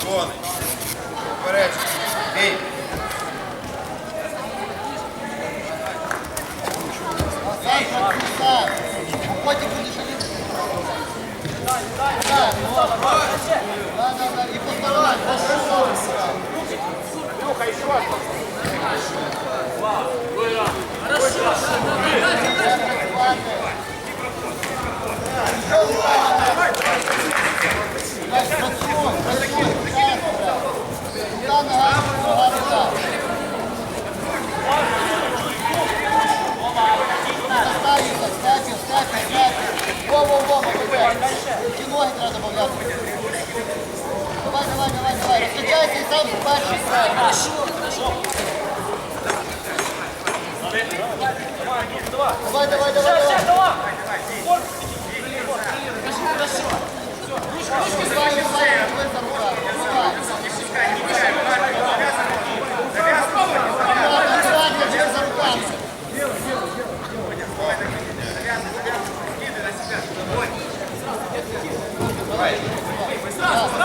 Червоний. Попередження. Бій. А потім будеш і по сторонам, по сторонам. Так, Во, треба добавляти. Давай, давай, давай, давай. Розкачайся і сам перший. Давай, давай, давай, давай. Давай.